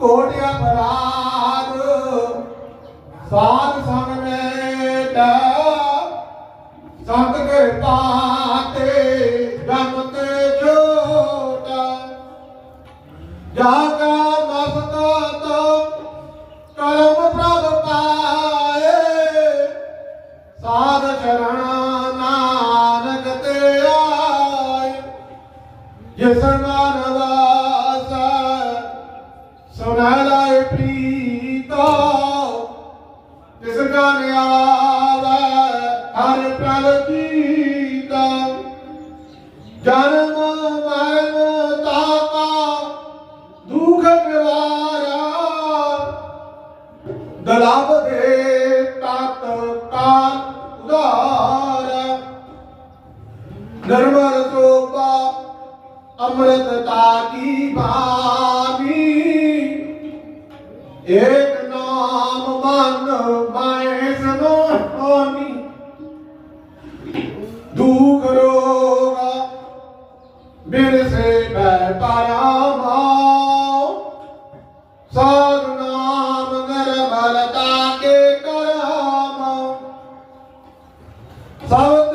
ਕੋਟਿਆ ਅਪਰਾਧ ਸਾਧ ਸੰਗ ਮੇਟ। ਸੰਤ ਕਿਰਪਾ ਤੇ ਜਮ ਤੇ ਛੋਟਾ। ਜਾ ਕਾ ਮਸਕਤ ਕਰਮ ਪ੍ਰਭ ਪਾਏ। ਸਾਧ ਚਰਨ ਨਾਨਕ ਤੇ ਆਏ। ਜਿਸ ਮਨ ਪ੍ਰੀਤੋ ਤਿਸ ਗਨ ਆਵੈ ਹਰਿ ਪ੍ਰਭ ਜੀਤਾ ਜਨਮ ਮਰਨ ਤਾਕਾ ਦੁਖ ਨਿਵਾਰਾ। ਦਲਾਬ ਦੇ ਤਤ ਕਾਲ ਉਦਾਰ ਨਰਮਲ ਸੋਪਾ ਅੰਮ੍ਰਿਤ ਤਾਕੀ एक नाम मन बायस होनी। दुख रोगा मेरे से मैं पारा भाव नाम निर्मलता के करा सब